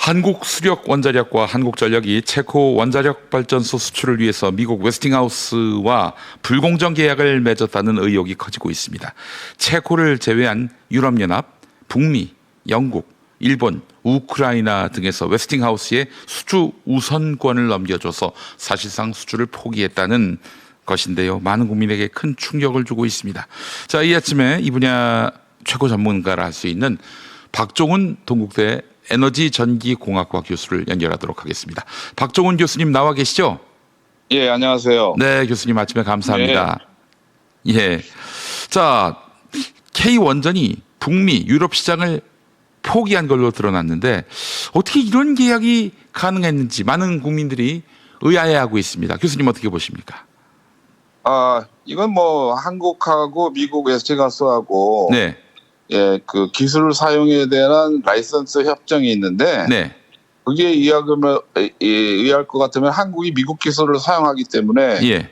한국 수력 원자력과 한국 전력이 체코 원자력 발전소 수출을 위해서 미국 웨스팅하우스와 불공정 계약을 맺었다는 의혹이 커지고 있습니다. 체코를 제외한 유럽연합, 북미, 영국, 일본, 우크라이나 등에서 웨스팅하우스에 수주 우선권을 넘겨줘서 사실상 수주를 포기했다는 것인데요. 많은 국민에게 큰 충격을 주고 있습니다. 자, 이 아침에 이 분야 최고 전문가라 할 수 있는 박종훈 동국대 에너지 전기 공학과 교수를 연결하도록 하겠습니다. 박종훈 교수님 나와 계시죠? 예, 안녕하세요. 네, 교수님 아침에 감사합니다. 예. 자, K 원전이 북미 유럽 시장을 포기한 걸로 드러났는데 어떻게 이런 계약이 가능했는지 많은 국민들이 의아해하고 있습니다. 교수님 어떻게 보십니까? 아, 이건 뭐 한국하고 미국 웨스팅하우스하고 네, 예, 그 기술 사용에 대한 라이선스 협정이 있는데 네, 그게 의하면 예, 의할 것 같으면 한국이 미국 기술을 사용하기 때문에 예.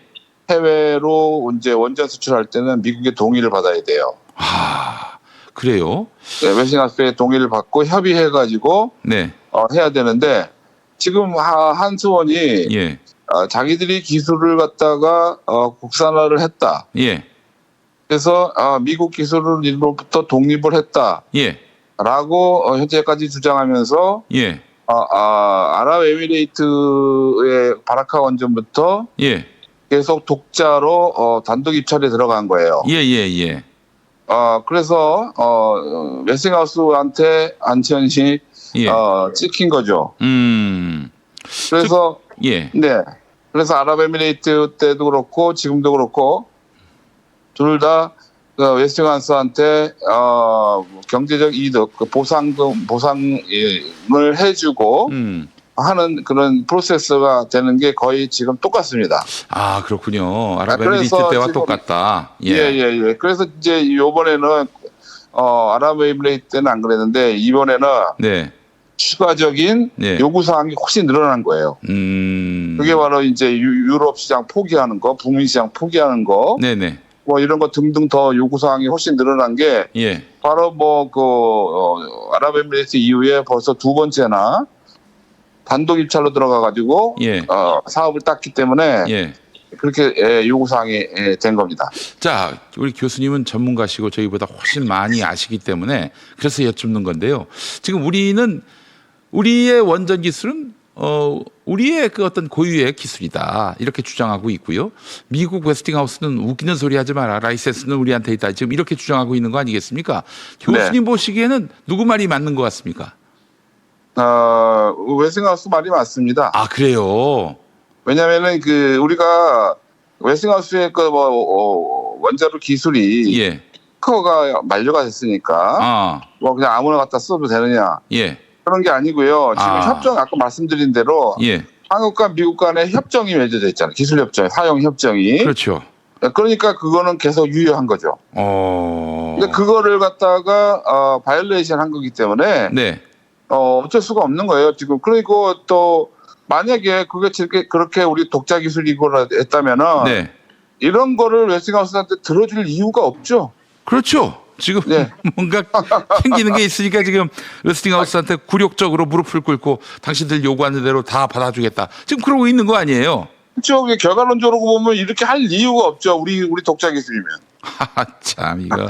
해외로 이제 원전 수출할 때는 미국의 동의를 받아야 돼요. 아, 그래요? 네, 웨스팅하우스의 동의를 받고 협의해가지고 네, 어, 해야 되는데 지금 하- 한수원이 예, 어, 자기들이 기술을 갖다가 어, 국산화를 했다. 예, 그래서 아, 미국 기술로부터 독립을 했다라고 예, 어, 현재까지 주장하면서 예, 아, 아, 아랍에미레이트의 바라카 원전부터 예, 계속 독자로 어, 단독 입찰에 들어간 거예요. 예, 예, 예. 어, 그래서 어, 웨스팅하우스한테 안치현이 예. 어, 찍힌 거죠. 음, 그래서 예, 네, 그래서 아랍에미레이트 때도 그렇고 지금도 그렇고 둘다 그 웨스팅하우스한테 어, 경제적 이득, 그 보상금 보상을 해주고 음. 하는 그런 프로세스가 되는 게 거의 지금 똑같습니다. 아 그렇군요. 아랍에미리트 때와 똑같다. 예, 예, 예. 그래서 이제 이번에는 어, 아랍에미레이트 때는 안 그랬는데 이번에는 네. 추가적인 네. 요구 사항이 훨씬 늘어난 거예요. 음. 그게 바로 이제 유, 유럽 시장 포기하는 거, 북미 시장 포기하는 거, 네네. 뭐 이런 거 등등 더 요구 사항이 훨씬 늘어난 게 예. 바로 뭐 그 어, 아랍에미레이트 이후에 벌써 두 번째나 단독 입찰로 들어가 가지고 예. 어, 사업을 땄기 때문에 예. 그렇게 예, 요구 사항이 예, 된 겁니다. 자, 우리 교수님은 전문가시고 저희보다 훨씬 많이 아시기 때문에 그래서 여쭙는 건데요. 지금 우리는 우리의 원전 기술은 어 우리의 그 어떤 고유의 기술이다 이렇게 주장하고 있고요. 미국 웨스팅하우스는 웃기는 소리 하지 마라 라이센스는 우리한테 있다 지금 이렇게 주장하고 있는 거 아니겠습니까? 교수님 보시기에는 누구 말이 맞는 것 같습니까? 어, 웨스팅하우스 말이 맞습니다. 아 그래요. 왜냐면은 그 우리가 웨스팅하우스의 그뭐 어, 원자로 기술이 예. 커가 만료가 됐으니까 아 뭐 그냥 아무나 갖다 써도 되느냐 예. 그런 게 아니고요. 지금 아. 협정 아까 말씀드린 대로 예. 한국과 미국 간에 협정이 맺어져 있잖아요. 기술 협정, 사용 협정이. 그렇죠. 그러니까 그거는 계속 유효한 거죠. 어. 근데 그거를 갖다가 어, 바이올레이션 한 거기 때문에 네. 어, 어쩔 수가 없는 거예요. 지금 그리고 또 만약에 그게 그렇게 우리 독자 기술이고 했다면은 네. 이런 거를 웨스팅하우스한테 들어줄 이유가 없죠. 그렇죠. 지금 네. 뭔가 생기는 게 있으니까 지금 웨스팅하우스한테 굴욕적으로 무릎을 꿇고 당신들 요구하는 대로 다 받아주겠다. 지금 그러고 있는 거 아니에요? 그렇죠. 결과론적으로 보면 이렇게 할 이유가 없죠. 우리 우리 독자 기술이면. 하하, 참 이거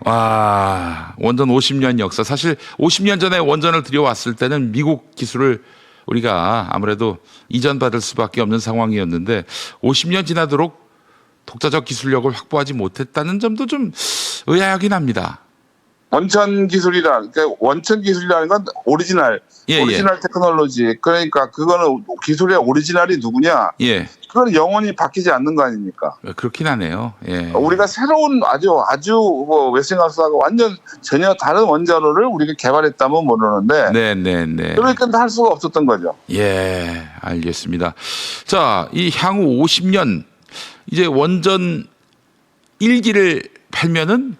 와 원전 50년 역사 사실 50년 전에 원전을 들여왔을 때는 미국 기술을 우리가 아무래도 이전받을 수밖에 없는 상황이었는데 50년 지나도록 독자적 기술력을 확보하지 못했다는 점도 좀 의아하긴 합니다. 원천 기술이라 그러니까 원천 기술이라는 건 오리지널 예, 예. 오리지널 테크놀로지 그러니까 그거는 기술의 오리지널이 누구냐 예, 그건 영원히 바뀌지 않는 거 아닙니까 그렇긴 하네요. 예. 우리가 새로운 아주 아주 뭐 웨스팅하우스하고 완전 전혀 다른 원자로를 우리가 개발했다면 모르는데 네, 네, 네. 그러니까 할 수가 없었던 거죠 예, 알겠습니다. 자, 이 향후 50년 이제 원전 일기를 팔면은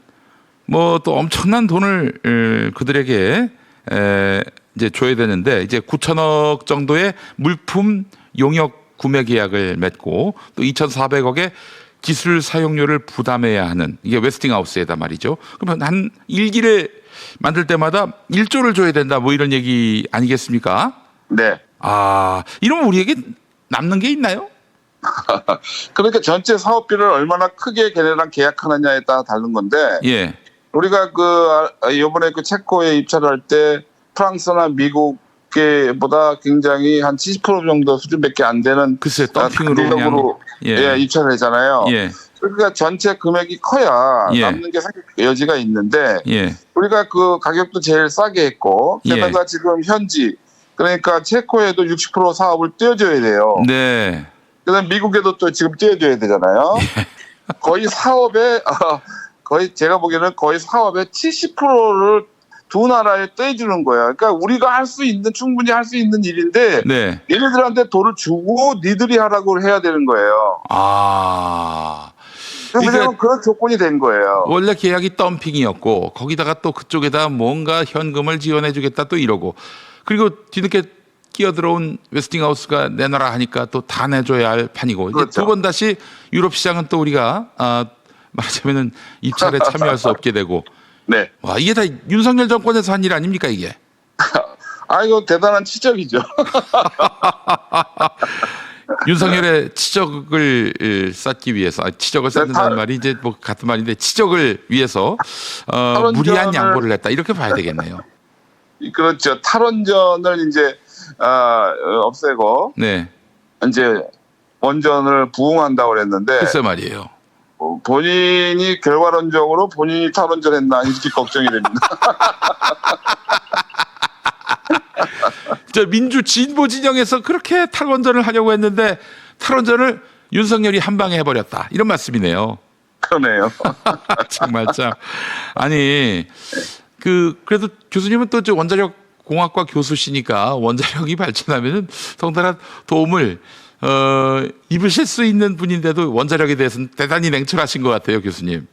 뭐 또 엄청난 돈을 에, 그들에게 에, 이제 줘야 되는데 이제 9천억 정도의 물품 용역 구매 계약을 맺고 또 2,400억의 기술 사용료를 부담해야 하는 이게 웨스팅하우스에다 말이죠. 그러면 한 일기를 만들 때마다 1조를 줘야 된다 뭐 이런 얘기 아니겠습니까? 네. 아, 이러면 우리에게 남는 게 있나요? 그러니까 전체 사업비를 얼마나 크게 걔네랑 계약하느냐에 따라 다른 건데 예. 우리가 그 아, 이번에 그 체코에 입찰을 할때 프랑스나 미국 보다 굉장히 한 70% 정도 수준밖에 안 되는 글쎄 아, 덤핑으로 예. 예, 입찰을 했잖아요. 예. 그러니까 전체 금액이 커야 예. 남는 게 여지가 있는데 예. 우리가 그 가격도 제일 싸게 했고 예. 게다가 지금 현지 그러니까 체코에도 60% 사업을 떼어줘야 돼요. 네. 그다음 미국에도 또 지금 떼어줘야 되잖아요. 예. 거의 사업의 어, 거의 제가 보기에는 거의 사업의 70%를 두 나라에 떼주는 거야. 그러니까 우리가 할 수 있는 충분히 할 수 있는 일인데 네. 얘네들한테 돈을 주고 니들이 하라고 해야 되는 거예요. 아. 그래서 그런 조건이 된 거예요. 원래 계약이 덤핑이었고 거기다가 또 그쪽에다 뭔가 현금을 지원해 주겠다 또 이러고 그리고 뒤늦게 끼어들어온 웨스팅하우스가 내놔라 하니까 또 다 내줘야 할 판이고 이제 그렇죠. 두번 다시 유럽 시장은 또 우리가 아, 말하자면은 입찰에 참여할 수 없게 되고 네. 와 이게 다 윤석열 정권에서 한 일 아닙니까 이게 아 이거 대단한 치적이죠. 윤석열의 치적을 에, 쌓기 위해서 아, 치적을 쌓는다는 다- 말이 이제 뭐 같은 말인데 치적을 위해서 어, 무리한 양보를 했다 이렇게 봐야 되겠네요. 그렇죠. 탈원전을 이제 아, 어, 없애고 네, 이제 원전을 부흥한다고 그랬는데 글쎄 말이에요. 어, 본인이 결과론적으로 본인이 탈원전했나 이렇게 걱정이 됩니다. 저 민주 진보 진영에서 그렇게 탈원전을 하려고 했는데 탈원전을 윤석열이 한 방에 해버렸다 이런 말씀이네요. 그러네요. 정말 참 아니 그 그래도 교수님은 또저 원자력 공학과 교수시니까 원자력이 발전하면은 성달한 도움을 어 입으실 수 있는 분인데도 원자력에 대해서는 대단히 냉철하신 것 같아요 교수님.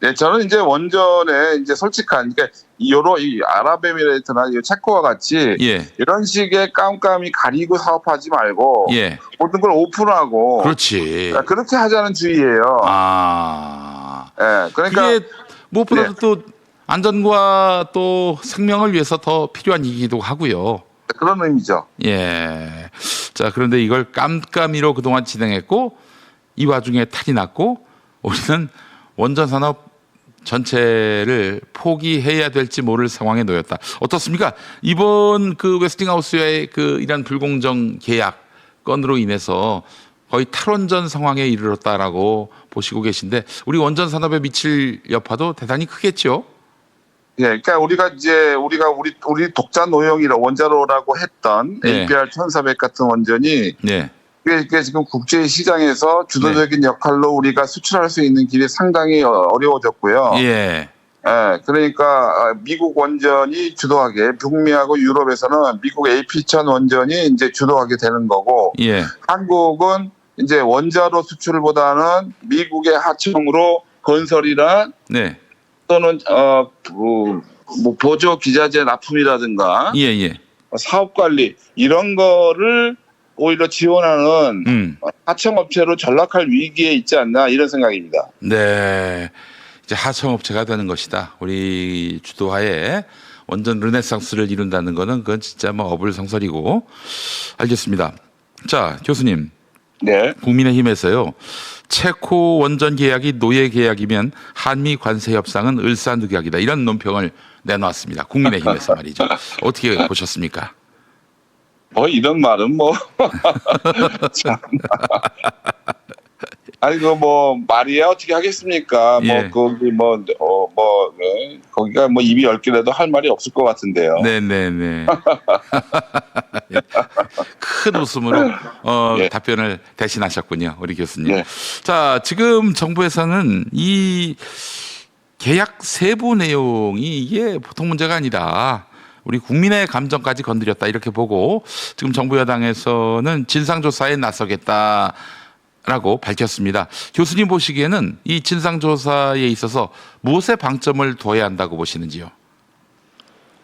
네, 저는 이제 원전에 이제 솔직한 그러니까 여러 이 아랍에미레이트나 이 체코와 같이 예, 이런 식의 깜깜이 가리고 사업하지 말고 예, 모든 걸 오픈하고 그렇지. 그렇게 하자는 주의예요. 아, 예, 그러니까 그게 무엇보다도 또 안전과 또 생명을 위해서 더 필요한 일이기도 하고요. 그런 의미죠. 예. 자, 그런데 이걸 깜깜이로 그동안 진행했고 이 와중에 탈이 났고 우리는 원전 산업 전체를 포기해야 될지 모를 상황에 놓였다. 어떻습니까? 이번 그 웨스팅하우스의 그 이란 불공정 계약 건으로 인해서 거의 탈원전 상황에 이르렀다라고 보시고 계신데 우리 원전 산업에 미칠 여파도 대단히 크겠죠. 예, 그러니까 우리가 이제 우리가 우리 우리 독자 노용이라 원자로라고 했던 네. APR 1400 같은 원전이 네. 그게 지금 국제 시장에서 주도적인 역할로 우리가 수출할 수 있는 길이 상당히 어- 어려워졌고요. 예. 예, 그러니까 아, 미국 원전이 주도하게 북미하고 유럽에서는 미국 AP1000 원전이 이제 주도하게 되는 거고 예. 한국은 이제 원자로 수출보다는 미국의 하청으로 건설이나 네. 또는 어, 뭐, 뭐 보조 기자재 납품이라든가 예, 예. 사업 관리 이런 거를 오히려 지원하는 음. 하청업체로 전락할 위기에 있지 않나 이런 생각입니다. 네. 이제 하청업체가 되는 것이다. 우리 주도하에 완전 르네상스를 이룬다는 거는 그건 진짜 뭐 어불성설이고 알겠습니다. 자, 교수님. 네. 국민의힘에서요. 체코 원전 계약이 노예 계약이면 한미 관세 협상은 을사늑약이다. 이런 논평을 내놓았습니다. 국민의힘에서 말이죠. 어떻게 보셨습니까? 뭐 이런 말은 뭐 참. 아니 그 뭐 말이야 어떻게 하겠습니까? 예. 뭐 거기 뭐어 뭐 네. 거기가 뭐 입이 열 개라도 할 말이 없을 것 같은데요. 네네네. 큰 웃음으로 어, 예. 답변을 대신하셨군요, 우리 교수님. 예. 자, 지금 정부에서는 이 계약 세부 내용이 이게 보통 문제가 아니다. 우리 국민의 감정까지 건드렸다 이렇게 보고 지금 정부 여당에서는 진상조사에 나서겠다. 라고 밝혔습니다. 교수님 보시기에는 이 진상조사에 있어서 무엇에 방점을 둬야 한다고 보시는지요?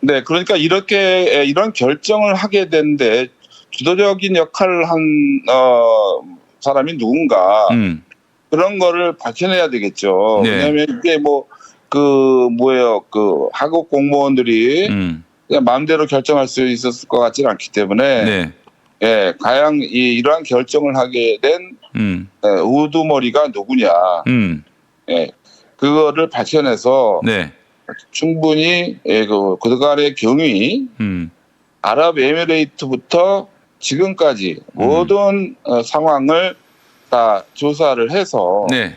네, 그러니까 이렇게 에, 이런 결정을 하게 된데 주도적인 역할을 한 어, 사람이 누군가 음, 그런 거를 밝혀내야 되겠죠. 네. 왜냐하면 이게 뭐 그 뭐예요 그 한국 공무원들이 음. 그냥 마음대로 결정할 수 있었을 것 같지는 않기 때문에 네. 예 가장 이, 이러한 결정을 하게 된 음. 예, 우두머리가 누구냐 음. 예 그거를 밝혀내서 네. 충분히 예, 그 그간의 경위 음. 아랍에미레이트부터 지금까지 음. 모든 어, 상황을 다 조사를 해서 네.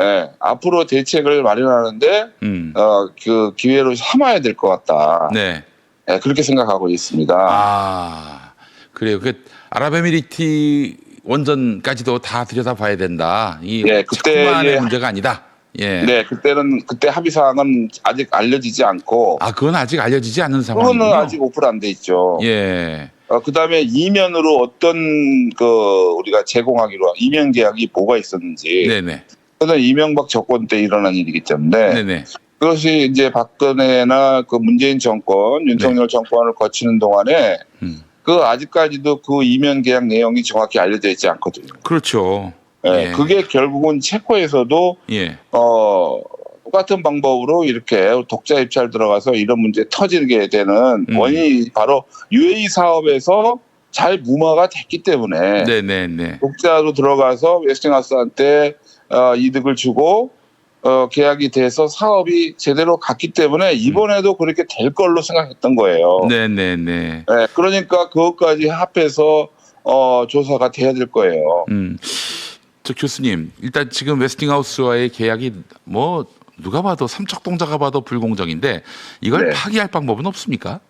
예, 앞으로 대책을 마련하는데 음. 어, 그 기회로 삼아야 될 것 같다. 네. 예, 그렇게 생각하고 있습니다. 아. 그래요. 그 아랍에미리트 원전까지도 다 들여다봐야 된다. 이 예, 그때 자꾸만의 이제- 문제가 아니다. 예. 네, 그때는 그때 합의 사항은 아직 알려지지 않고 아, 그건 아직 알려지지 않은 상황이군요. 그거는 아직 오픈 안 돼 있죠. 예. 어, 그다음에 이면으로 어떤 그 우리가 제공하기로 이면 계약이 뭐가 있었는지 네네. 그건 이명박 정권 때 일어난 일이기 때문에 네네. 그것이 이제 박근혜나 그 문재인 정권, 윤석열 정권을 거치는 동안에 네. 음. 그 아직까지도 그 이면 계약 내용이 정확히 알려져 있지 않거든요. 그렇죠. 예, 예. 그게 결국은 체코에서도 예. 어 똑같은 방법으로 이렇게 독자 입찰 들어가서 이런 문제 터지게 되는 음. 원인이 바로 UAE 사업에서 잘 무마가 됐기 때문에 네네네. 독자로 들어가서 웨스팅하우스한테 어, 이득을 주고 어, 계약이 돼서 사업이 제대로 갔기 때문에 이번에도 그렇게 될 걸로 생각했던 거예요. 네네네. 네, 그러니까 그것까지 합해서 어, 조사가 돼야 될 거예요. 음. 저 교수님, 일단 지금 웨스팅하우스와의 계약이 뭐 누가 봐도 삼척동자가 봐도 불공정인데 이걸 네. 파기할 방법은 없습니까?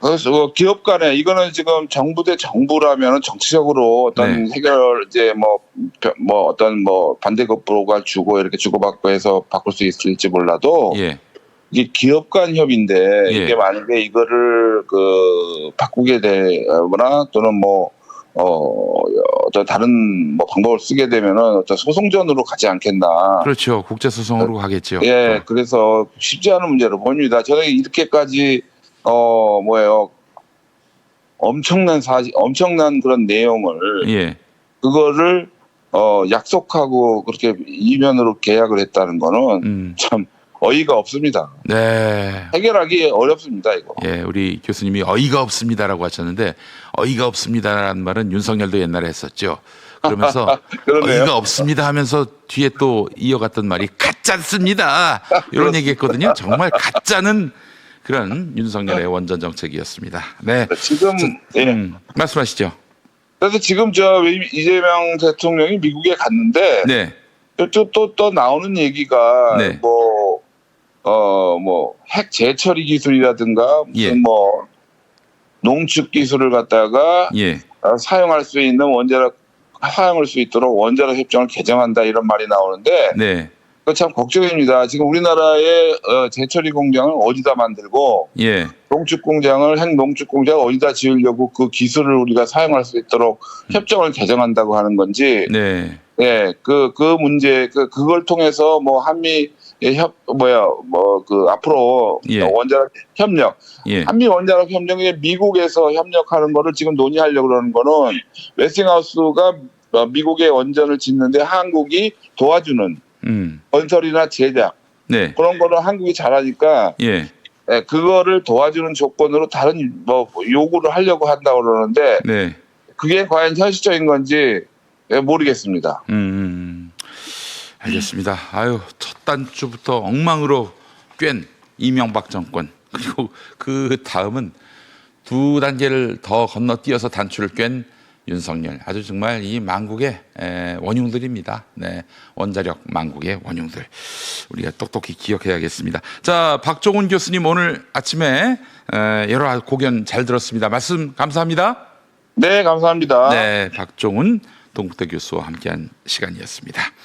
그래서 뭐 기업 간에 이거는 지금 정부 대 정부라면 정치적으로 어떤 네. 해결 이제 뭐뭐 어떤 뭐 반대급부가 주고 이렇게 주고받고 해서 바꿀 수 있을지 몰라도 예. 이게 기업 간 협의인데 예. 이게 만약에 이거를 그 바꾸게 되거나 또는 뭐 어, 어떤 다른 뭐 방법을 쓰게 되면은 어떤 소송전으로 가지 않겠나. 그렇죠. 국제소송으로 가겠죠. 예, 그래서 쉽지 않은 문제로 봅니다. 저는 이렇게까지 어 뭐예요 엄청난 사실, 엄청난 그런 내용을 예. 그거를 어 약속하고 그렇게 이면으로 계약을 했다는 거는 음. 참 어이가 없습니다. 네. 해결하기 어렵습니다 이거. 예, 우리 교수님이 어이가 없습니다라고 하셨는데 어이가 없습니다라는 말은 윤석열도 옛날에 했었죠. 그러면서. 어이가 없습니다 하면서 뒤에 또 이어갔던 말이 가짜습니다. 이런 얘기했거든요. 정말 가짜는 그런 윤석열의 원전 정책이었습니다. 네. 지금 예. 음, 말씀하시죠. 그래서 지금 저 이재명 대통령이 미국에 갔는데 네. 또또 또 나오는 얘기가 네. 뭐 어 뭐 핵 재처리 기술이라든가 무슨 예. 뭐 농축 기술을 갖다가 예. 어, 사용할 수 있는 원자력 사용할 수 있도록 원자력 협정을 개정한다 이런 말이 나오는데 네. 참 걱정입니다. 지금 우리나라의 어, 재처리 공장을 어디다 만들고 예. 농축 공장을 핵 농축 공장을 어디다 지으려고 그 기술을 우리가 사용할 수 있도록 협정을 개정한다고 하는 건지 네. 예, 그, 그 문제, 그, 그걸 통해서 뭐 한미 협, 뭐야, 뭐 그 앞으로 예. 원자력 협력, 예. 한미 원자력 협력에 미국에서 협력하는 거를 지금 논의하려고 그러는 거는 웨스팅하우스가 어, 미국의 원전을 짓는데 한국이 도와주는 음. 건설이나 제작 네. 그런 거는 한국이 잘하니까 예. 예, 그거를 도와주는 조건으로 다른 뭐 요구를 하려고 한다고 그러는데 네. 그게 과연 현실적인 건지 예, 모르겠습니다. 음, 음. 알겠습니다. 아유, 첫 단추부터 엉망으로 꿰ν 이명박 정권. 그리고 그 다음은 두 단계를 더 건너뛰어서 단추를 꿰ν 윤석열. 아주 정말 이 망국의 에, 원흉들입니다. 네. 원자력 망국의 원흉들. 우리가 똑똑히 기억해야겠습니다. 자, 박종훈 교수님 오늘 아침에 에, 여러 고견 잘 들었습니다. 말씀 감사합니다. 네, 감사합니다. 네, 박종훈 동국대 교수와 함께한 시간이었습니다.